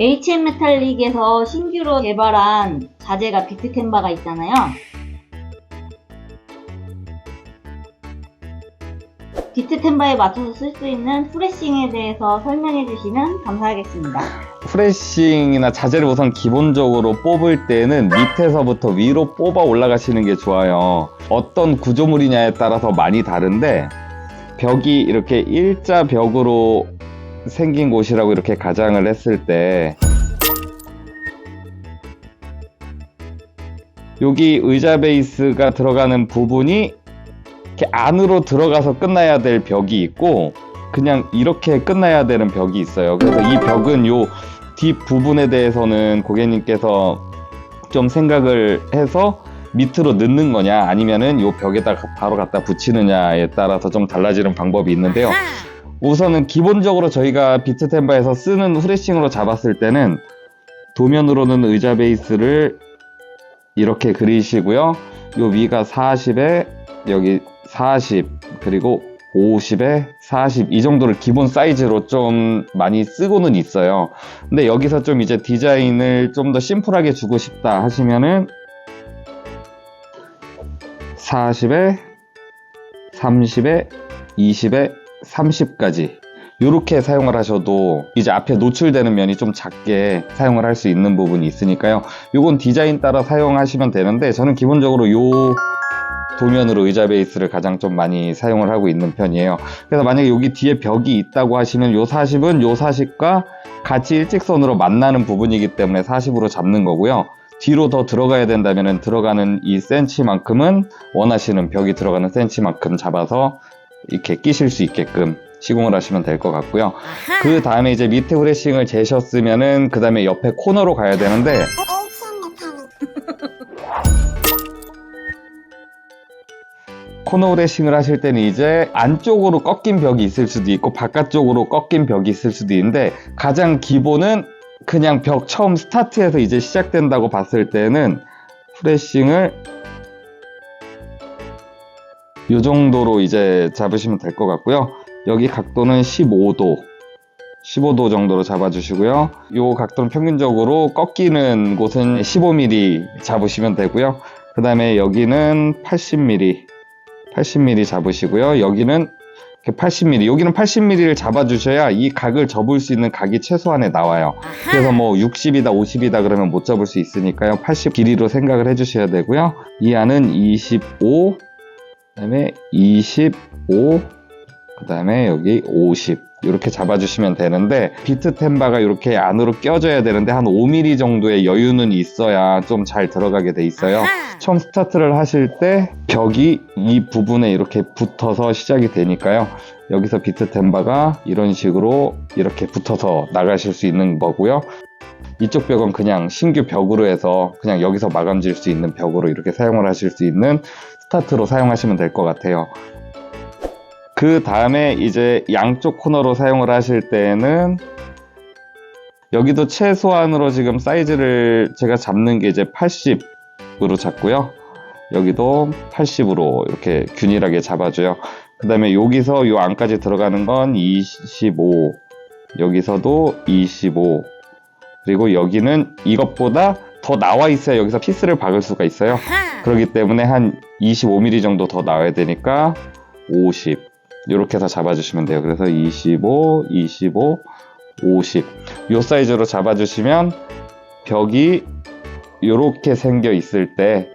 HM 메탈릭에서 신규로 개발한 자재가 비트템바가 있잖아요. 비트템바에 맞춰서 쓸 수 있는 프레싱에 대해서 설명해 주시면 감사하겠습니다. 프레싱이나 자재를 우선 기본적으로 뽑을 때는 밑에서부터 위로 뽑아 올라가시는 게 좋아요. 어떤 구조물이냐에 따라서 많이 다른데 벽이 이렇게 일자 벽으로 생긴 곳이라고 이렇게 가장을 했을 때 여기 의자 베이스가 들어가는 부분이 이렇게 안으로 들어가서 끝나야 될 벽이 있고 그냥 이렇게 끝나야 되는 벽이 있어요. 그래서 이 벽은 요 뒷 부분에 대해서는 고객님께서 좀 생각을 해서 밑으로 넣는 거냐 아니면은 요 벽에다 바로 갖다 붙이느냐에 따라서 좀 달라지는 방법이 있는데요. 우선은 기본적으로 저희가 비트템바에서 쓰는 후레싱으로 잡았을 때는 도면으로는 의자 베이스를 이렇게 그리시고요. 요 위가 40에 여기 40 그리고 50에 40 이 정도를 기본 사이즈로 좀 많이 쓰고는 있어요. 근데 여기서 좀 이제 디자인을 좀 더 심플하게 주고 싶다 하시면은 40에 30에 20에 30까지 이렇게 사용을 하셔도 이제 앞에 노출되는 면이 좀 작게 사용을 할 수 있는 부분이 있으니까요. 요건 디자인 따라 사용하시면 되는데 저는 기본적으로 요 도면으로 의자 베이스를 가장 좀 많이 사용을 하고 있는 편이에요. 그래서 만약에 여기 뒤에 벽이 있다고 하시면 요 40은 요 40과 같이 일직선으로 만나는 부분이기 때문에 40으로 잡는 거고요. 뒤로 더 들어가야 된다면 들어가는 이 센치만큼은 원하시는 벽이 들어가는 센치만큼 잡아서 이렇게 끼실 수 있게끔 시공을 하시면 될 것 같고요. 그 다음에 이제 밑에 후레싱을 재셨으면은 그 다음에 옆에 코너로 가야 되는데 코너 후레싱을 하실 때는 이제 안쪽으로 꺾인 벽이 있을 수도 있고 바깥쪽으로 꺾인 벽이 있을 수도 있는데 가장 기본은 그냥 벽 처음 스타트에서 이제 시작된다고 봤을 때는 후레싱을 이 정도로 이제 잡으시면 될 것 같고요. 여기 각도는 15도 15도 정도로 잡아주시고요. 이 각도는 평균적으로 꺾이는 곳은 15mm 잡으시면 되고요. 그 다음에 여기는 80mm 80mm 잡으시고요. 여기는 80mm, 여기는 80mm를 잡아주셔야 이 각을 접을 수 있는 각이 최소한에 나와요. 그래서 뭐 60이다, 50이다 그러면 못 접을 수 있으니까요. 80 길이로 생각을 해주셔야 되고요. 이 안은 25, 그 다음에 25, 그 다음에 여기 50. 이렇게 잡아주시면 되는데 비트 템바가 이렇게 안으로 껴져야 되는데 한 5mm 정도의 여유는 있어야 좀 잘 들어가게 돼 있어요. 처음 스타트를 하실 때 벽이 이 부분에 이렇게 붙어서 시작이 되니까요. 여기서 비트 템바가 이런 식으로 이렇게 붙어서 나가실 수 있는 거고요. 이쪽 벽은 그냥 신규 벽으로 해서 그냥 여기서 마감 질 수 있는 벽으로 이렇게 사용을 하실 수 있는 스타트로 사용하시면 될 것 같아요. 그 다음에 이제 양쪽 코너로 사용을 하실 때는 여기도 최소한으로 지금 사이즈를 제가 잡는 게 이제 80으로 잡고요. 여기도 80으로 이렇게 균일하게 잡아줘요. 그 다음에 여기서 요 안까지 들어가는 건 25, 여기서도 25, 그리고 여기는 이것보다 더 나와 있어야 여기서 피스를 박을 수가 있어요. 그렇기 때문에 한 25mm 정도 더 나와야 되니까 50 이렇게 해서 잡아주시면 돼요. 그래서 25, 25, 50 이 사이즈로 잡아주시면 벽이 이렇게 생겨 있을 때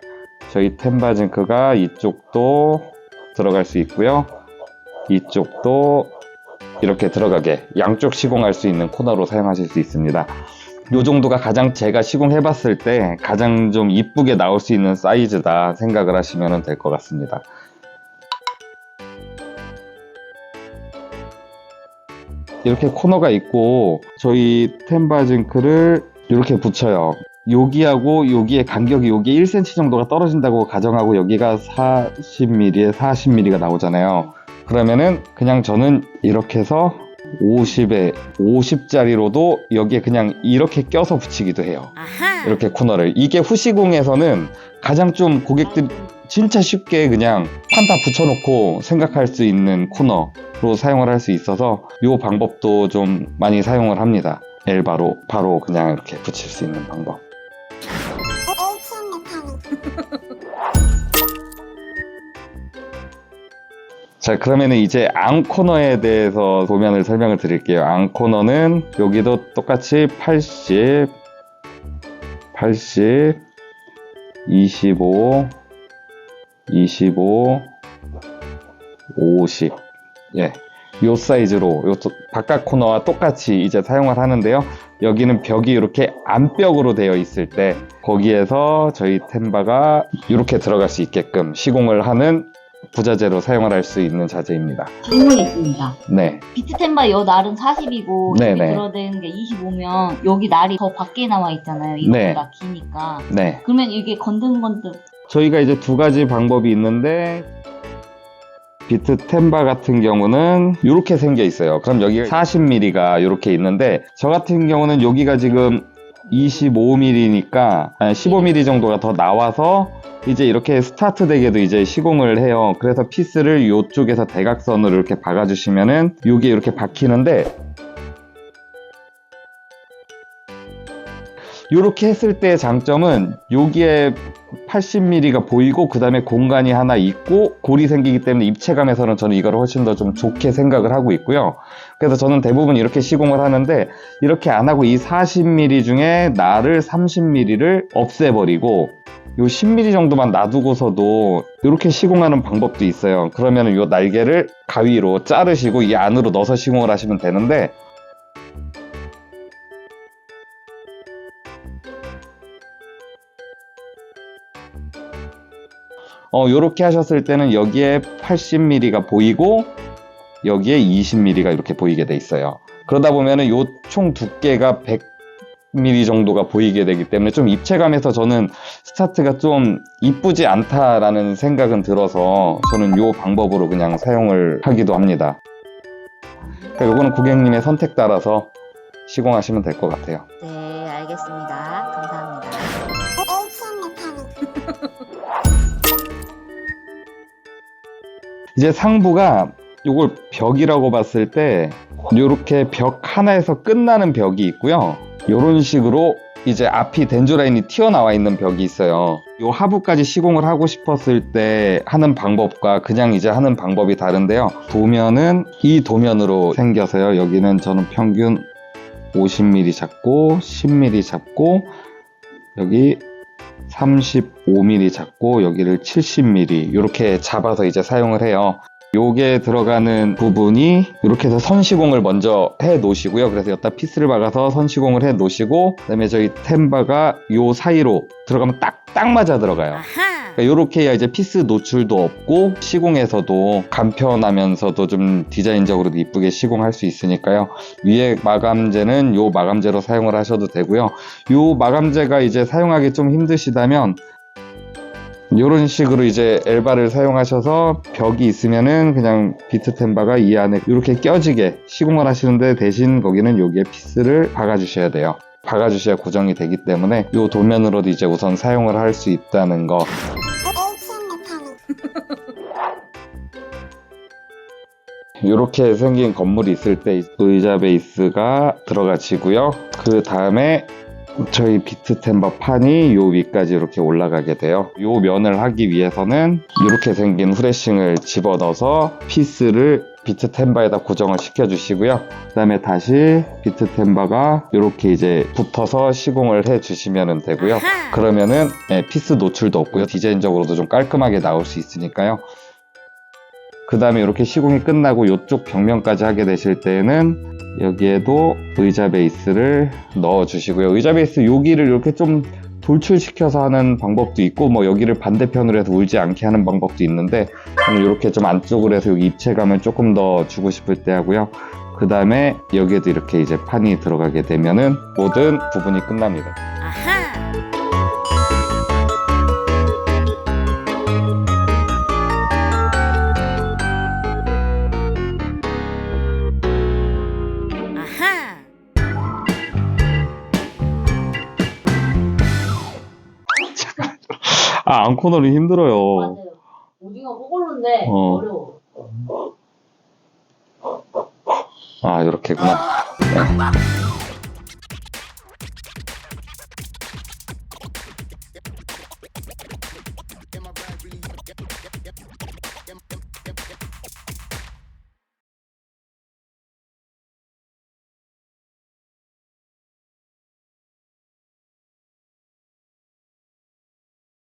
저희 템바징크가 이쪽도 들어갈 수 있고요. 이쪽도 이렇게 들어가게 양쪽 시공할 수 있는 코너로 사용하실 수 있습니다. 이 정도가 가장 제가 시공해 봤을 때 가장 좀 이쁘게 나올 수 있는 사이즈다 생각을 하시면 될 것 같습니다. 이렇게 코너가 있고 저희 템바징크를 이렇게 붙여요. 여기하고 여기의 간격이 여기 1cm 정도가 떨어진다고 가정하고 여기가 40mm에 40mm가 나오잖아요. 그러면은 그냥 저는 이렇게 해서 50에 50짜리로도 여기에 그냥 이렇게 껴서 붙이기도 해요. 이렇게 코너를. 이게 후시공에서는 가장 좀 고객들 진짜 쉽게 그냥 판다 붙여놓고 생각할 수 있는 코너로 사용을 할 수 있어서 이 방법도 좀 많이 사용을 합니다. 엘바로 바로 그냥 이렇게 붙일 수 있는 방법. 자, 그러면은 이제 앙코너에 대해서 도면을 설명을 드릴게요. 앙코너는 여기도 똑같이 80, 80, 25, 25, 50. 예. 요 사이즈로 요 또- 바깥 코너와 똑같이 이제 사용을 하는데요. 여기는 벽이 이렇게 안벽으로 되어 있을 때 거기에서 저희 템바가 이렇게 들어갈 수 있게끔 시공을 하는 부자재로 사용을 할 수 있는 자재입니다. 질문이 있습니다. 네. 비트템바 여 날은 40이고 네네. 여기 들어든 게 25면 여기 날이 더 밖에 나와 있잖아요. 이거보다 기니까. 네. 그러면 이게 건든건든 저희가 이제 두 가지 방법이 있는데 비트 템바 같은 경우는 이렇게 생겨 있어요. 그럼 여기 40mm가 이렇게 있는데 저 같은 경우는 여기가 지금 25mm니까 15mm 정도가 더 나와서 이제 이렇게 스타트 되게도 이제 시공을 해요. 그래서 피스를 이쪽에서 대각선으로 이렇게 박아주시면은 이게 이렇게 박히는데 이렇게 했을 때의 장점은 여기에 80mm가 보이고 그 다음에 공간이 하나 있고 골이 생기기 때문에 입체감에서는 저는 이걸 훨씬 더 좀 좋게 생각을 하고 있고요. 그래서 저는 대부분 이렇게 시공을 하는데 이렇게 안 하고 이 40mm 중에 나를 30mm를 없애버리고 요 10mm 정도만 놔두고서도 이렇게 시공하는 방법도 있어요. 그러면 요 날개를 가위로 자르시고 이 안으로 넣어서 시공을 하시면 되는데 어, 요렇게 하셨을 때는 여기에 80mm가 보이고 여기에 20mm가 이렇게 보이게 돼 있어요. 그러다 보면은 요 총 두께가 100mm 정도가 보이게 되기 때문에 좀 입체감에서 저는 스타트가 좀 이쁘지 않다라는 생각은 들어서 저는 요 방법으로 그냥 사용을 하기도 합니다. 그러니까 요거는 고객님의 선택 따라서 시공하시면 될 것 같아요. 네, 알겠습니다. 감사합니다. 이제 상부가 요걸 벽이라고 봤을 때 요렇게 벽 하나에서 끝나는 벽이 있고요. 요런 식으로 이제 앞이 덴조라인이 튀어나와 있는 벽이 있어요. 요 하부까지 시공을 하고 싶었을 때 하는 방법과 그냥 이제 하는 방법이 다른데요. 도면은 이 도면으로 생겨서요. 여기는 저는 평균 50mm 잡고 10mm 잡고 여기 35mm 잡고 여기를 70mm 이렇게 잡아서 이제 사용을 해요. 요게 들어가는 부분이 이렇게 해서 선시공을 먼저 해 놓으시고요. 그래서 여기다 피스를 박아서 선시공을 해 놓으시고 그다음에 저희 템바가 요 사이로 들어가면 딱딱 맞아 들어가요. 이렇게 해야 이제 피스 노출도 없고 시공에서도 간편하면서도 좀 디자인적으로도 이쁘게 시공할 수 있으니까요. 위에 마감재는 요 마감재로 사용을 하셔도 되고요. 요 마감재가 이제 사용하기 좀 힘드시다면 이런 식으로 이제 엘바를 사용하셔서 벽이 있으면은 그냥 비트 템바가 이 안에 이렇게 껴지게 시공을 하시는데 대신 거기는 여기에 피스를 박아주셔야 돼요. 박아주셔야 고정이 되기 때문에 이 도면으로도 이제 우선 사용을 할 수 있다는 거. 이렇게 생긴 건물이 있을 때 의자 베이스가 들어가지고요. 그 다음에 저희 비트 템버 판이 요 위까지 이렇게 올라가게 돼요. 요 면을 하기 위해서는 이렇게 생긴 후레싱을 집어넣어서 피스를 비트 템바에다 고정을 시켜주시고요. 그 다음에 다시 비트 템바가 이렇게 이제 붙어서 시공을 해주시면 되고요. 그러면은 예, 피스 노출도 없고요. 디자인적으로도 좀 깔끔하게 나올 수 있으니까요. 그 다음에 이렇게 시공이 끝나고 이쪽 벽면까지 하게 되실 때에는 여기에도 의자 베이스를 넣어 주시고요. 의자 베이스 여기를 이렇게 좀 돌출시켜서 하는 방법도 있고 뭐 여기를 반대편으로 해서 울지 않게 하는 방법도 있는데 이렇게 좀 안쪽으로 해서 여기 입체감을 조금 더 주고 싶을 때 하고요. 그 다음에 여기에도 이렇게 이제 판이 들어가게 되면은 모든 부분이 끝납니다. 아하! 아, 앙코너는 힘들어요. 맞아요. 오징어 꼬골로인데 어. 어 려워. 아, 이렇게구나. 네.